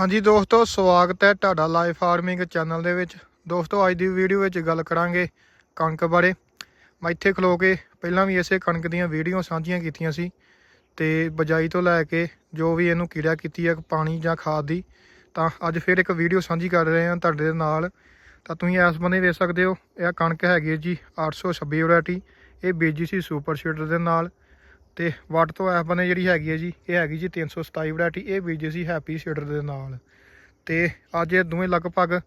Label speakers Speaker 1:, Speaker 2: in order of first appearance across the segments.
Speaker 1: ਹਾਂਜੀ ਦੋਸਤੋ, ਸਵਾਗਤ ਹੈ ਤੁਹਾਡਾ ਲਾਈਵ ਫਾਰਮਿੰਗ ਚੈਨਲ ਦੇ ਵਿੱਚ। ਦੋਸਤੋ, ਅੱਜ ਦੀ ਵੀਡੀਓ ਵਿੱਚ ਗੱਲ ਕਰਾਂਗੇ ਕਣਕ ਬਾਰੇ। ਮੈਂ ਇੱਥੇ ਖਲੋ ਕੇ ਪਹਿਲਾਂ ਵੀ ਇਸੇ ਕਣਕ ਦੀਆਂ ਵੀਡੀਓ ਸਾਂਝੀਆਂ ਕੀਤੀਆਂ ਸੀ ਤੇ ਬਜਾਈ ਤੋਂ ਲੈ ਕੇ ਜੋ ਵੀ ਇਹਨੂੰ ਕੀੜਾ ਕੀਤੀ ਹੈ ਪਾਣੀ ਜਾਂ ਖਾਦ ਦੀ, ਤਾਂ ਅੱਜ ਫਿਰ ਇੱਕ ਵੀਡੀਓ ਸਾਂਝੀ ਕਰ ਰਹੇ ਹਾਂ ਤੁਹਾਡੇ ਦੇ ਨਾਲ। ਤਾਂ ਤੁਸੀਂ ਇਸ ਬੰਨੇ ਵੇਖ ਸਕਦੇ ਹੋ, ਇਹ ਕਣਕ ਹੈਗੀ ਹੈ ਜੀ 826 ਵੈਰਾਈਟੀ। ਇਹ ਬੀਜੀ ਸੀ ਸੁਪਰ ਸੀਡਰ ਦੇ ਨਾਲ। ਤੇ ਵੱਟ ਤੋਂ ਐਪ ਬਨੇ ਜਿਹੜੀ ਹੈਗੀ ਹੈ ਜੀ, ਇਹ ਹੈਗੀ ਜੀ 327 ਵੈਰਾਈਟੀ, ਇਹ ਬੀਜੀ ਸੀ ਹੈਪੀ ਸੀਡਰ ਦੇ ਨਾਲ। ਤੇ ਅੱਜ ਇਹ ਦੋਵੇਂ ਲਗਭਗ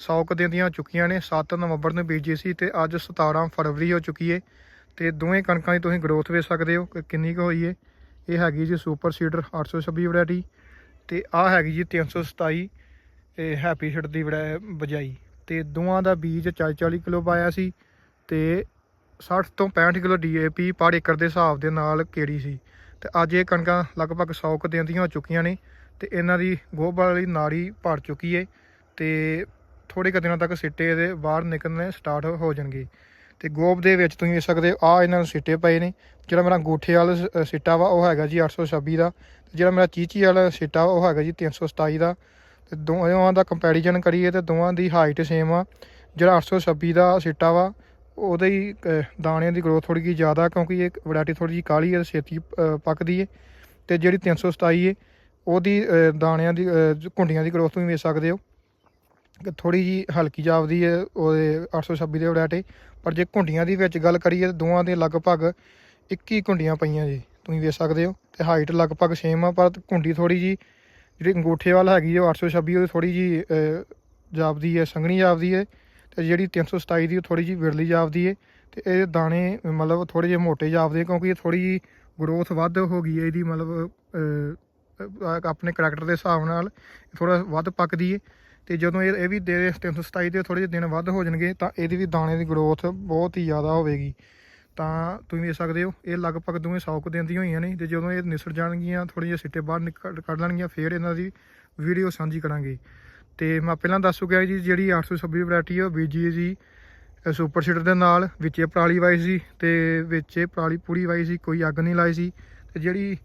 Speaker 1: 100 ਕੁ ਦਿਨ ਦੀਆਂ ਚੁੱਕੀਆਂ ਨੇ 7 ਨਵੰਬਰ ਨੂੰ ਬੀਜੀ ਸੀ ਤੇ ਅੱਜ 17 ਫਰਵਰੀ ਹੋ ਚੁੱਕੀ ਏ ਤੇ ਦੋਵੇਂ ਕਣਕਾਂ ਦੀ ਤੁਸੀਂ ਗਰੋਥ ਵੇਖ ਸਕਦੇ ਹੋ ਕਿ ਕਿੰਨੀ ਕੁ ਹੋਈ ਏ ਇਹ ਹੈਗੀ ਜੀ ਸੁਪਰ ਸੀਡਰ 826 ਵੈਰਾਈਟੀ ਤੇ ਆਹ ਹੈਗੀ ਜੀ 327 ਇਹ ਹੈਪੀ ਸੀਡਰ ਦੀ ਵੜਾ- ਬਜਾਈ। ਤੇ ਦੋਵਾਂ ਦਾ ਬੀਜ 40 40 ਕਿਲੋ ਪਾਇਆ ਸੀ ਤੇ 60 ਤੋਂ 65 ਕਿਲੋ ਡੀਏਪੀ ਪਰ ਏਕੜ ਦੇ ਹਿਸਾਬ ਦੇ ਨਾਲ ਕਿਹੜੀ ਸੀ ਤੇ ਅੱਜ ਇਹ ਕਣਕਾਂ ਲਗਭਗ 100 ਕੁ ਦਿਨ ਦੀਆਂ ਹੋ ਚੁੱਕੀਆਂ ਨੇ ਤੇ ਇਹਨਾਂ ਦੀ ਗੋਭ ਵਾਲੀ ਨਾੜੀ ਭਰ ਚੁੱਕੀ ਏ ਤੇ ਥੋੜੇ ਕੁ ਦਿਨਾਂ ਤੱਕ ਸਿੱਟੇ ਇਹਦੇ ਬਾਹਰ ਨਿਕਲਣੇ ਸਟਾਰਟ ਹੋ ਜਾਣਗੇ। ਤੇ ਗੋਭ ਦੇ ਵਿੱਚ ਤੁਸੀਂ ਵੇਖ ਸਕਦੇ ਆ ਇਹਨਾਂ ਨੂੰ ਸਿੱਟੇ ਪਏ ਨੇ। ਜਿਹੜਾ ਮੇਰਾ ਗੋਠੇ ਵਾਲਾ ਸ- ਸਿੱਟਾ ਵਾ, ਉਹ ਹੈਗਾ ਜੀ 826 ਦਾ। ਤੇ ਜਿਹੜਾ ਮੇਰਾ ਚੀਚੀ ਵਾਲਾ ਸਿੱਟਾ ਵਾ, ਉਹ ਹੈਗਾ ਜੀ 327 ਦਾ। ਤੇ ਦੋਵਾਂ ਦਾ ਕੰਪੈਰੀਜ਼ਨ ਕਰੀਏ ਤੇ ਦੋਵਾਂ ਦੀ ਹਾਈਟ ਸੇਮ ਆ। ਜਿਹੜਾ 826 ਦਾ ਸਿੱਟਾ ਵਾ ਉਹਦੇ ਹੀ ਅ, ਦਾਣਿਆਂ ਦੀ ਗਰੋਥ ਥੋੜੀ ਜਿਹੀ ਜ਼ਿਆਦਾ ਕਿਉਂਕਿ ਇਹ ਵੈਰਾਈਟੀ ਥੋੜੀ ਜਿਹੀ ਕਾਲੀ ਹੈ ਛੇਤੀ ਪੱਕਦੀ ਹੈ। ਤੇ ਜਿਹੜੀ 327 ਹੈ ਉਹਦੀ ਦਾਣਿਆਂ ਦੀ ਅ, ਘੁੰਡੀਆਂ ਦੀ ਗਰੋਥ ਤੁਸੀਂ ਵੇਖ ਸਕਦੇ ਹੋ। ਕਿ ਥੋੜੀ ਜੀ ਹਲਕੀ ਜਾਪਦੀ ਹੈ ਉਹਦੇ 826 ਦੇ ਵੈਰਾਈਟੀ ਪਰ ਜੇ ਘੁੰਡੀਆਂ ਦੀ ਵਿੱਚ ਗੱਲ ਕਰੀਏ ਤਾਂ ਦੋਵਾਂ ਦੇ ਲਗਭਗ 21 ਘੁੰਡੀਆਂ ਪਈਆਂ ਜੀ ਤੁਸੀਂ ਵੇਖ ਸਕਦੇ ਹੋ। ਤੇ ਹਾਈਟ ਲਗਭਗ ਸੇਮ ਆ ਪਰ ਘੁੰਡੀ ਥੋੜੀ ਜੀ ਜਿਹੜੀ ਅੰਗੂਠੇ ਵਾਲ ਹੈਗੀ ਉਹ 826 ਉਹਦੀ ਥੋੜੀ ਜੀ ਜਾਪਦੀ ਹੈ ਸੰਘਣੀ ਜਾਪਦੀ ਹੈ। ਤੇ ਜਿਹੜੀ 327 ਦੀ ਉਹ ਥੋੜੀ ਜੀ ਵਿਰਲੀ ਜਾਪਦੀ ਹੈ ਤੇ ਇਹ ਦਾਣੇ ਮਤਲਬ ਥੋੜੇ ਜਿਹੇ ਮੋਟੇ ਜਾਪਦੇ ਕਿਉਂਕਿ ਇਹ ਥੋੜੀ ਜੀ ਗਰੋਥ ਵੱਧ ਹੋ ਗਈ ਹੈ ਇਹਦੀ ਮਤਲਬ ਆਪਣੇ ਕਰੈਕਟਰ ਦੇ ਹਿਸਾਬ ਨਾਲ ਥੋੜਾ ਵੱਧ ਪੱਕਦੀ ਹੈ ਤੇ ਜਦੋਂ ਇਹ ਇਹ ਵੀ ਦੇ 327 ਦੇ ਥੋੜੇ ਜਿਹੇ ਦਿਨ ਵੱਧ ਹੋ ਜਾਣਗੇ ਤਾਂ ਇਹਦੀ ਵੀ ਦਾਣੇ ਦੀ ਗਰੋਥ ਬਹੁਤ ਹੀ ਜ਼ਿਆਦਾ ਹੋਵੇਗੀ। ਤਾਂ ਤੁਸੀਂ ਵੇਖ ਸਕਦੇ ਹੋ, ਇਹ ਲਗਭਗ ਦੋਵੇਂ 100 ਕੁ ਦਿਨ ਦੀਆਂ ਹੋਈਆਂ ਨੇ ਤੇ ਜਦੋਂ ਇਹ ਨਿਸਰ ਜਾਣਗੀਆਂ ਥੋੜੀ ਜਿਹੀ ਸਿੱਟੇ ਬਾਹਰ ਨਿਕਲ, ਕੱਢ ਲੈਣਗੀਆਂ, ਫਿਰ ਇਹਨਾਂ ਦੀ ਵੀਡੀਓ ਸਾਂਝੀ ਕਰਾਂਗੇ। ਤੇ ਮੈਂ ਪਹਿਲਾਂ ਦੱਸ ਚੁੱਕਿਆ ਜੀ, ਜਿਹੜੀ 826 ਵੈਰਾਈਟੀ ਹੈ ਉਹ ਬੀਜੀ ਹੈ ਜੀ ਸੁਪਰ ਸੀਡਰ ਦੇ ਨਾਲ, ਵਿੱਚ ਇਹ ਪਰਾਲੀ ਵਾਈ ਸੀ ਤੇ ਇਹ ਪਰਾਲੀ ਪੂਰੀ ਵਾਈ ਸੀ, ਕੋਈ ਅੱਗ ਨਹੀਂ ਲਾਈ ਸੀ ਤੇ ਜਿਹੜੀ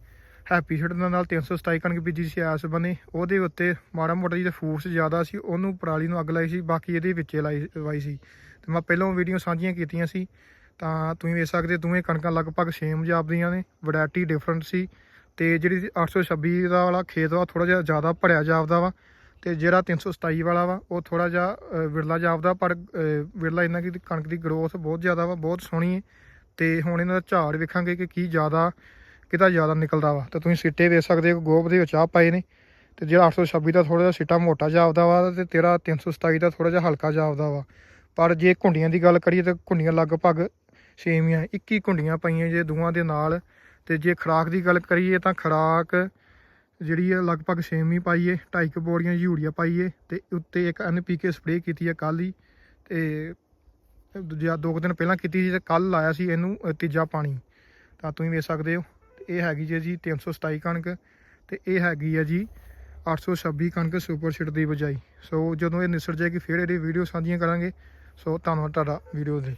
Speaker 1: ਹੈਪੀ ਸੀਡਰ ਦੇ ਨਾਲ 327 ਕਣਕ ਬੀਜੀ ਸੀ ਆਸ ਬਨੇ, ਉਹਦੇ ਉੱਤੇ ਮਾੜਾ ਮੋਟਾ ਜਿਹੀ ਫੂਸ ਜ਼ਿਆਦਾ ਸੀ, ਉਹਨੂੰ ਪਰਾਲੀ ਨੂੰ ਅੱਗ ਲਾਈ ਸੀ, ਬਾਕੀ ਇਹਦੇ ਵਿੱਚ ਲਾਈ, ਵਾਈ ਸੀ। ਤੇ ਮੈਂ ਪਹਿਲਾਂ ਵੀਡੀਓ ਸਾਂਝੀਆਂ ਕੀਤੀਆਂ ਸੀ, ਤਾਂ ਤੁਸੀਂ ਵੇਖ ਸਕਦੇ ਹੋ, ਦੋਵੇਂ ਕਣਕਾਂ ਲਗਭਗ ਸੇਮ ਜਾਪਦੀਆਂ ਨੇ ਵੈਰਾਈਟੀ ਡਿਫਰੈਂਟ ਸੀ ਤੇ ਜਿਹੜੀ 826 ਦਾ ਵਾਲਾ ਖੇਤ ਵਾ ਥੋੜਾ ਜਿਹਾ ਜ਼ਿਆਦਾ ਭਰਿਆ ਜਾਪਦਾ ਵਾ ਤੇ ਜਿਹੜਾ 327 ਵਾਲਾ ਵਾ ਉਹ ਥੋੜਾ ਜਿਹਾ ਵਿਰਲਾ ਜਾਪਦਾ ਪਰ ਅ, ਵਿਰਲਾ ਇਹਨਾਂ ਦੀ ਕਣਕ ਦੀ ਗਰੋਥ ਬਹੁਤ ਜ਼ਿਆਦਾ ਵਾ ਬਹੁਤ ਸੋਹਣੀ ਹੈ ਤੇ ਹੁਣ ਇਹਨਾਂ ਦਾ ਝਾੜ ਵੇਖਾਂਗੇ ਕਿ ਕੀ ਜ਼ਿਆਦਾ ਕਿਤਾ ਜ਼ਿਆਦਾ ਨਿਕਲਦਾ ਵਾ। ਤੇ ਤੁਸੀਂ ਸਿੱਟੇ ਵੇਖ ਸਕਦੇ ਹੋ ਗੋਬ ਦੇ ਵਿੱਚ ਆ ਪਾਏ ਨੇ। ਤੇ ਜਿਹੜਾ 826 ਦਾ ਥੋੜਾ ਜਿਹਾ ਸਿੱਟਾ ਮੋਟਾ ਜਾਪਦਾ ਵਾ ਤੇ ਤੇਰਾ 327 ਦਾ ਥੋੜਾ ਜਿਹਾ ਹਲਕਾ ਜਾਪਦਾ ਵਾ। ਪਰ ਜੇ ਘੁੰਡੀਆਂ ਦੀ ਗੱਲ ਕਰੀਏ ਤਾਂ ਘੁੰਡੀਆਂ ਲਗਭਗ ਸੇਮ ਹੀ ਆ। 21 ਘੁੰਡੀਆਂ ਪਈਆਂ ਜੇ ਦੋਵਾਂ ਦੇ ਨਾਲ। ਤੇ ਜੇ ਖਰਾਕ ਦੀ ਗੱਲ ਕਰੀਏ ਤਾਂ ਖਰਾਕ ਜਿਹੜੀ ਹੈ ਲਗਭਗ ਸੇਮ ਹੀ ਪਾਈਏ ਢਾਈ ਕੁ ਬੋਰੀਆਂ ਯੂਰੀਆ ਪਾਈਏ ਤੇ ਉੱਤੇ ਇੱਕ ਐਨਪੀਕੇ ਸਪਰੇਅ ਕੀਤੀ ਹੈ ਕੱਲ ਹੀ ਤੇ ਦੂਜਾ ਦੋ ਕੁ ਦਿਨ ਪਹਿਲਾਂ ਕੀਤੀ ਸੀ ਤੇ ਕੱਲ ਲਾਇਆ ਸੀ ਇਹਨੂੰ ਤੀਜਾ ਪਾਣੀ। ਤਾਂ ਤੁਸੀਂ ਵੇਖ ਸਕਦੇ ਹੋ, ਤੇ ਇਹ ਹੈਗੀ ਜੀ ਜੀ 327 ਕਣਕ ਤੇ ਇਹ ਹੈਗੀ ਹੈ ਜੀ 826 ਕਣਕ ਸੁਪਰ ਸੀਡ ਦੀ ਬਜਾਈ। ਸੋ ਜਦੋਂ ਇਹ ਨਿਸਰ ਜਾਏਗੀ, ਫਿਰ ਇਹਦੀ ਵੀਡੀਓ ਸਾਂਝੀਆਂ ਕਰਾਂਗੇ। ਸੋ ਧੰਨਵਾਦ ਤੁਹਾਡਾ ਵੀਡੀਓ ਲਈ